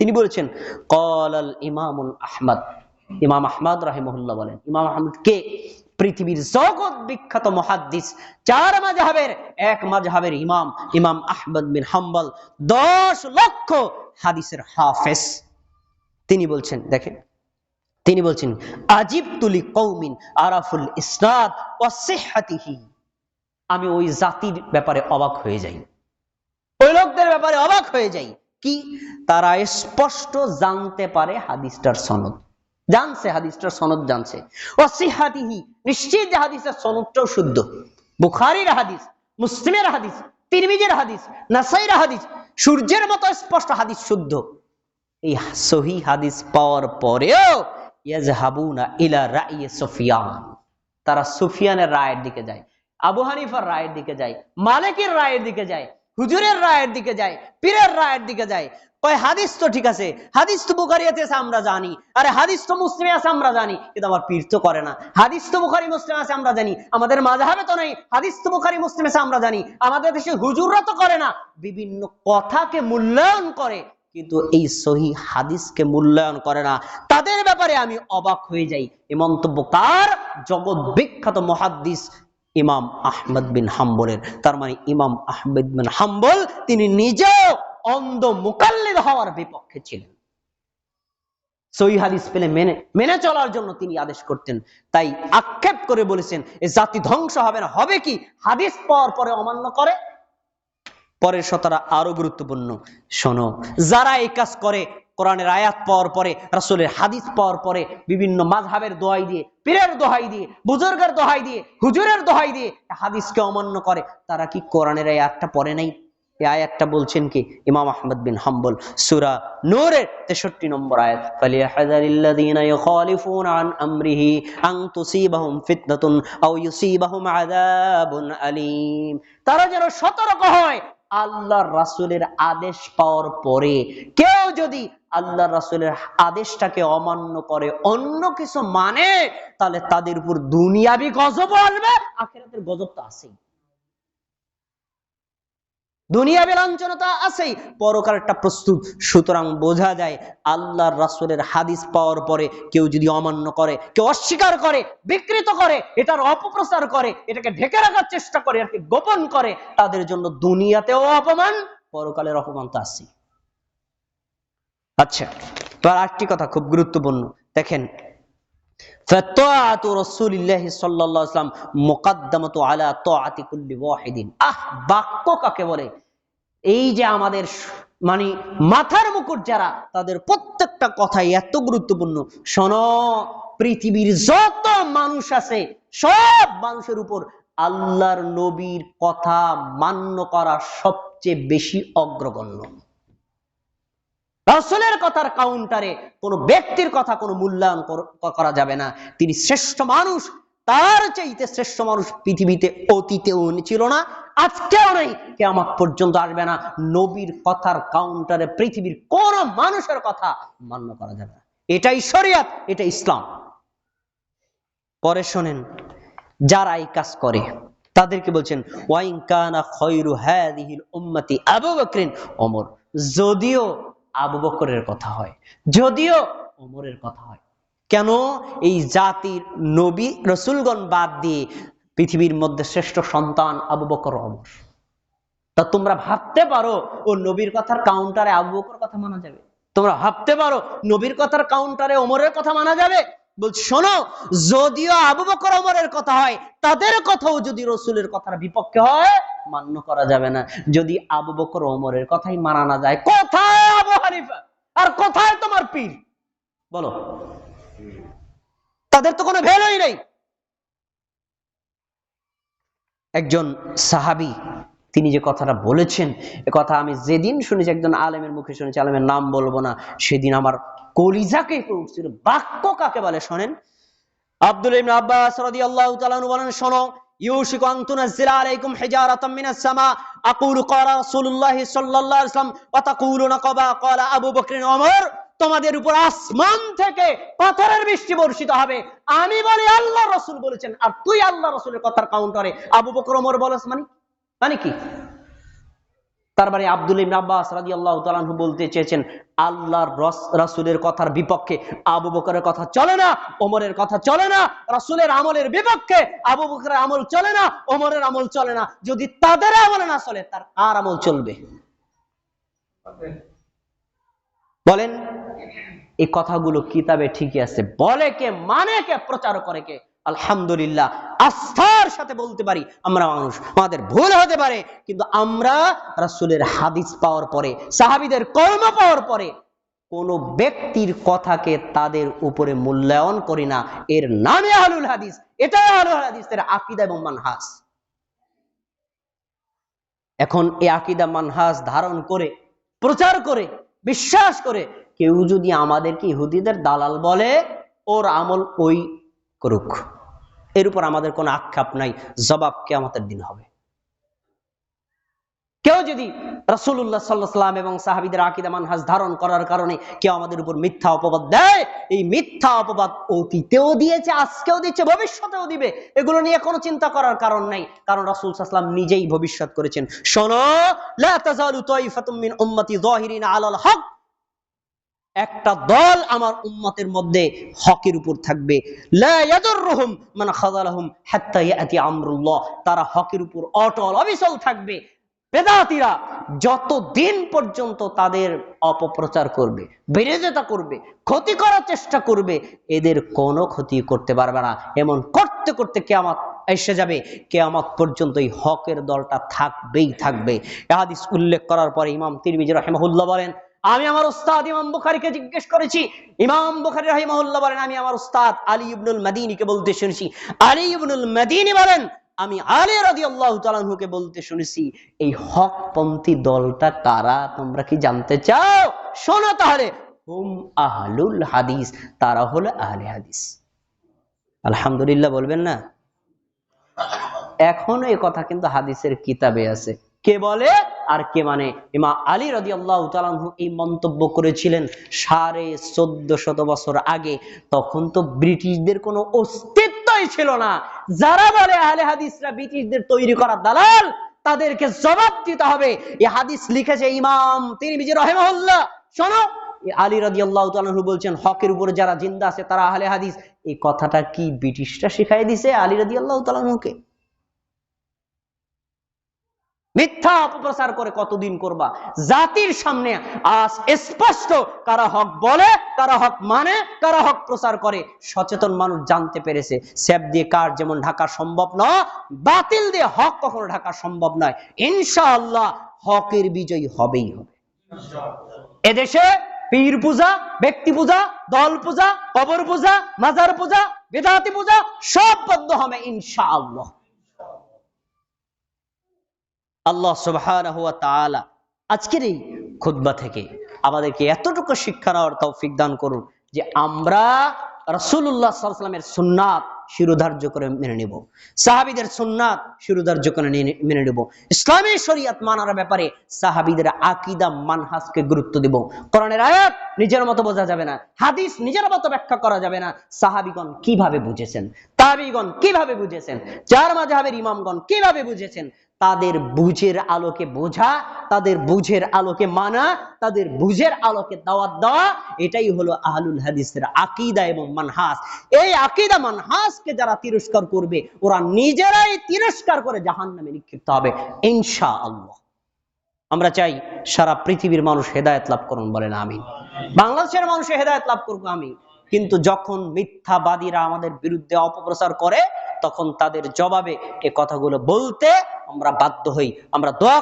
তিনি বলেছেন, কলাল ইমামুল আহমদ। ইমাম আহমদ রাহিমহুল্লাহ বলেন, ইমাম আহমদ কে? পৃথিবীর জগৎ বিখ্যাত মহাদ্দিস, চার মাঝহাবের এক মাঝহাবের ইমাম ইমাম আহমদ বিন হাম্বল, দশ লক্ষ হাদিসের হাফেজ। তিনি বলছেন, দেখেন, তিনি বলছেন আজিব তুলি কৌমিন আরাফুল ইসনাদ ওয়াসিহাতিহি আমি ওই জাতির ব্যাপারে অবাক হয়ে যাই। ওই লোকদের ব্যাপারে অবাক হয়ে যাই। কি? তারা স্পষ্ট জানতে পারে হাদিসটার সনদ। জানছে, হাদিসটার সনদ জানছে। ওয়াসিহাতিহি নিশ্চিত যে হাদিসের সনদটাও শুদ্ধ। বুখারীর হাদিস, মুসলিমের হাদিস, তিরমিজের হাদিস নাসাইর হাদিস, সূর্যের মতো স্পষ্ট হাদিস শুদ্ধ। এই সহি হাদিস পাওয়ার পরেও ইয়াজহাবুনা ইলা রাইয়ে সুফিয়ান। তারা সুফিয়ানের রায়ের দিকে যায়, আবু হানিফার রায়ের দিকে যায়, মালিকের রায়ের দিকে যায় হুজুরের রায়ের দিকে যায় পীরের রায়ের দিকে যায় কয়, হাদিস তো ঠিক আছে, হাদিস তো বুখারিয়াতে আছে, আমরা জানি। আরে, হাদিস তো মুসলিমে আছে, আমরা জানি। কিন্তু আমার পীর তো করে না। হাদিস তো বুখারি, মুসলিম আছে, আমরা জানি। আমাদের মাঝহাবে তো নেই, হাদিস তো বুখারি, মুসলিম আছে, আমরা জানি। আমাদের দেশে হুজুররা তো করে না। বিভিন্ন কথাকে মূল্যায়ন করে, কিন্তু এই সহি হাদিসকে মূল্যায়ন করে না। তাদের ব্যাপারে আমি অবাক হয়ে যাই। এই মন্তব্য কার? জগৎ বিখ্যাত মহাদ্দিস ইমাম আহমদ বিন হাম্বলের। তার মানে ইমাম আহমদ বিন হাম্বল তিনি নিজেও অন্ধ মুকাল্লিদ হওয়ার বিপক্ষে ছিলেন। হাদিস পেলে মেনে মেনে চলার জন্য তিনি আদেশ করতেন। তাই আক্ষেপ করে বলেছেন, এ জাতি ধ্বংস হবে না, হবে কি? হাদিস পাওয়ার পরে অমান্য করে? পরের শতরা আরও গুরুত্বপূর্ণ। শোনো, যারা এই কাজ করে কোরআনের আয়াত পাওয়ার পরে, রাসূলের হাদিস পাওয়ার পরে, বিভিন্ন মাযহাবের দোহাই দিয়ে, পীরের দোহাই দিয়ে, বুজুর্গের দোহাই দিয়ে, হুজুরের দোহাই দিয়ে হাদিসকে অমান্য করে। তারা কি কোরআনের আয়াতটা পড়ে নাই? এই আয়াতটা বলছেন কি? ইমাম আহমদ বিন হাম্বল, সূরা নূরের 63 নম্বর আয়াত। আলীম। তারা যেন সতর্ক হয় আল্লাহর রাসুলের আদেশ পাওয়ার পরে কেউ যদি আল্লাহর রাসুলের আদেশটাকে অমান্য করে অন্য কিছু মানে তাহলে তাদের উপর দুনিয়াবি গজব আসবে, আখেরাতের গজব তো আছেই। দুনিয়াবি লাঞ্ছনতা আছেই পরকারটা প্রস্তুত। সুতরাং বোঝা যায় আল্লাহর রাসূলের হাদিস পাওয়ার পরে কেউ যদি অমান্য করে, কেউ অস্বীকার করে, বিকৃত করে, এটার অপপ্রচার করে, এটাকে ঢেকে রাখার চেষ্টা করে, এটাকে গোপন করে, তাদের জন্য দুনিয়াতেও অপমান, পরকালের অপমান তো আছেই। আচ্ছা এবার আরেকটি কথা খুব গুরুত্বপূর্ণ। দেখেন فطاعة رسول الله صلى الله عليه وسلم مقدمة على طاعة كل واحد আহ বাক্য কাকে বলে এই যে আমাদের স- মানে মাথার মুকুট যারা তাদের প্রত্যেকটা কথাই এত গুরুত্বপূর্ণ শোনো পৃথিবীর যত মানুষ আছে সব মানুষের উপর আল্লাহর নবীর কথা মান্য করা সবচেয়ে বেশি অগ্রগণ্য রাসূলের কথার কাউন্টারে কোনো ব্যক্তির কথা কোনো মূল্যায়ন করা যাবে না। তিনি শ্রেষ্ঠ মানুষ, তার চাইতে শ্রেষ্ঠ মানুষ পৃথিবীতে অতীতেও ছিল না, আজকেও নেই কেমন পর্যন্ত আসবে না। নবীর কথার কাউন্টারে পৃথিবীর কোন মানুষের কথা মান্য করা যাবে না। এটাই শরিয়াত এটা ইসলাম। পরে শোনেন, যারা এই কাজ করে, তাদেরকে বলছেন, ওয়াইন কানা খয়রু হাদিহিল উম্মতি আবু বকরিন ওমর। যদিও আবু বকরের কথা হয়, যদিও ওমরের কথা হয়। কেন? এই জাতির নবী, রসুলগণ বাদ দিয়ে পৃথিবীর মধ্যে শ্রেষ্ঠ সন্তান আবু বকর অমর তা তোমরা ভাবতে পারো, ও নবীর কথার কাউন্টারে আবু বকর কথা মানা যাবে। তোমরা ভাবতে পারো, নবীর কথার কাউন্টারে ওমরের কথা মানা যাবে? শোনো, যদিও আবু বকর ওমরের কথা হয়, তাদের কথাও যদি রসুলের কথার বিপক্ষে হয়, মান্য করা যাবে না। যদি আবু বকর ওমরের কথাই মানা না যায়, কোথায় আবু হানিফা? আর কোথায় তোমার পীর? বলো। তাদের তো কোনো ভ্যালুই নেই। একজন সাহাবী তিনি যে কথাটা বলেছেন, এ কথা আমি যেদিন শুনেছি, একজন আলেমের মুখে শুনেছি, আলেমের নাম বলব না, সেদিন আমার কলিজাকে উঠছিল বাক্য কাকে বলে শোনেন? আব্দুল আব্বাস বলেন, শোনো আলাইকুম সামা আবু তোমাদের উপর আসমান থেকে পাথরের বৃষ্টি বর্ষিত হবে। আমি বলি আল্লাহ রসুল বলেছেন, আর তুই আল্লাহ রাসূলের কথার কাউন্টারে আবু বকর ওমর বলস মানে মানে কি? তারপরে আব্দুল ইবনে আব্বাস রাদিয়াল্লাহু তাআলা আনহু বলতে চেয়েছেন, আল্লাহর রস- রাসূলের কথার বিপক্ষে আবু বকরের কথা চলে না, ওমরের কথা চলে না, রাসূলের আমলের বিপক্ষে আবু বকরের আমল চলে না, ওমরের আমল চলে না। যদি তাদের আমল না চলে, তার আর আমল চলবে? বলেন, এই কথাগুলো কিতাবে ঠিকই আছে। বলে কে মানে কে, প্রচার করে কে? আলহামদুলিল্লাহ, আস্থার সাথে বলতে পারি আমরা মানুষ, আমাদের ভুল হতে পারে, কিন্তু আমরা রাসূলের হাদিস পাওয়ার পরে, সাহাবীদের কর্ম পাওয়ার পরে, কোন ব্যক্তির কথাকে তাদের উপরে মূল্যায়ন করি না। এর নামে হাদিস, এটাই আকীদা এবং মানহাজ। এখন এই আকীদা, মানহাজ ধারণ করে, প্রচার করে, বিশ্বাস করে, কেউ যদি আমাদেরকে ইহুদিদের দালাল বলে, ওর আমল ওই করুক। এর উপর আমাদের কোনো আক্ষেপ নাই, জবাব কে আমাদের দিন হবে। কেউ যদি রাসূলুল্লাহ সাল্লাল্লাহু আলাইহি এবং সাহাবীদের আকীদা মানহাজ ধারণ করার কারণে কেউ আমাদের উপর মিথ্যা অপবাদ দেয়, এই মিথ্যা অপবাদ অতীতেও দিয়েছে, আজকেও দিচ্ছে, ভবিষ্যতেও দিবে, এগুলো নিয়ে কোনো চিন্তা করার কারণ নাই। কারণ রাসূল সাল্লাম নিজেই ভবিষ্যৎ করেছেন। শোনো মিন উম্মতি যাহিরিনা আলাল হক। একটা দল আমার উম্মতের মধ্যে হকের উপর থাকবে। তারা হকের উপর অটল, অবিচল থাকবে। বেদাতিরা যতদিন পর্যন্ত তাদের অপপ্রচার করবে বিরোধিতা করবে, ক্ষতি করার চেষ্টা করবে, এদের কোনো ক্ষতি করতে পারবে না। এমন করতে করতে কে কেয়ামত এসে যাবে। কে কেয়ামত পর্যন্ত এই হকের দলটা থাকবেই থাকবে। এ হাদিস উল্লেখ করার পরে ইমাম তিরমিজি রাহিমাহুল্লাহ বলেন আমি আমার উস্তাদ ইমাম বুখারীকে জিজ্ঞেস করেছি, ইমাম বুখারী রাহিমাহুল্লাহ বলেন, আমি আমার উস্তাদ আলী ইবনুল মাদিনীকে বলতে শুনেছি। আলী ইবনুল মাদিনী বলেন, আমি আলী রাদিয়াল্লাহু তাআলা আনহুকে বলতে শুনেছি। এই হকপন্থী দলটা কারা? তোমরা কি জানতে চাও? শোনো তাহলে। হুম আহলুল হাদিস। তারা হলো আহলে হাদিস। আলহামদুলিল্লাহ বলবেন না? এখনও এই কথা কিন্তু হাদিসের কিতাবে আছে। কে বলে? আর কে মানে? ইমা আলী রাজি আল্লাহ এই মন্তব্য করেছিলেন সাড়ে চোদ্দ শত বছর আগে। তখন তো ব্রিটিশদের কোনো অস্তিত্বই ছিল না। যারা বলে আহলে হাদিসরা ব্রিটিশদের তৈরি করা দালাল, তাদেরকে জবাব দিতে হবে। এ হাদিস লিখেছে ইমাম তিনি বিজয় রহেমহল্লা শোনো আলী রাজি আল্লাহ বলছেন, হকের উপরে যারা জিন্দা আছে তারা আহলে হাদিস। এই কথাটা কি ব্রিটিশরা শিখাই দিছে আলী রাজি আল্লাহ তালাহুকে মিথ্যা অপপ্রচার করে কতদিন করবা? জাতির সামনে আজ স্পষ্ট কারা হক বলে, কারা হক মানে কারা হক প্রচার করে, সচেতন মানুষ জানতে পেরেছে। স্যাপ দিয়ে কার যেমন ঢাকা সম্ভব নয়, বাতিল দিয়ে হক কখনো ঢাকা সম্ভব নয়। ইনশাআল্লাহ হকের বিজয় হবেই হবে। এদেশে পীর পূজা, ব্যক্তি পূজা, দল পূজা, কবর পূজা, মাজার পূজা, বেদাতি পূজা সব বদ্ধ হবে ইনশাআল্লাহ। আল্লাহ তাআলা আজকের এই খুতবা থেকে আমাদেরকে এতটুকু শিক্ষা নেওয়ার তৌফিক দান করুন যে আমরা আলাইহি ওয়াসাল্লামের সুন্নাত শিরোধার্য করে মেনে নিব। সাহাবীদের সুন্নাত শিরোধার্য করে মেনে নিব। ইসলামী শরীয়ত মানার ব্যাপারে সাহাবীদের আকীদা, মানহাজকে গুরুত্ব দেব। কোরআনের আয়াত নিজের মতো বোঝা যাবে না। হাদিস নিজের মতো ব্যাখ্যা করা যাবে না। সাহাবীগণ কীভাবে বুঝেছেন? তাবিগণ কীভাবে বুঝেছেন? চার মাযহাবের ইমামগণ কীভাবে বুঝেছেন? তাদের বুঝের আলোকে বোঝা, তাদের বুঝের আলোকে মানা, তাদের বুঝের আলোকে দাওয়াত দেওয়া, এটাই হলো আহলুল হাদিসের আকিদা এবং মানহাস। এই আকীদা, মানহাসকে যারা তিরস্কার করবে, ওরা নিজেরাই তিরস্কার করে জাহান্নামে নিক্ষিপ্ত হবে, ইনশাআল্লাহ। আমরা চাই সারা পৃথিবীর মানুষ হেদায়ত লাভ করুন বলেন আমি বাংলাদেশের মানুষ হেদায়ত লাভ করব আমি কিন্তু যখন মিথ্যাবাদীরা আমাদের বিরুদ্ধে অপপ্রচার করে, তখন তাদের জবাবে এ কথাগুলো বলতে আমরা বাধ্য হই। আমরা দোয়া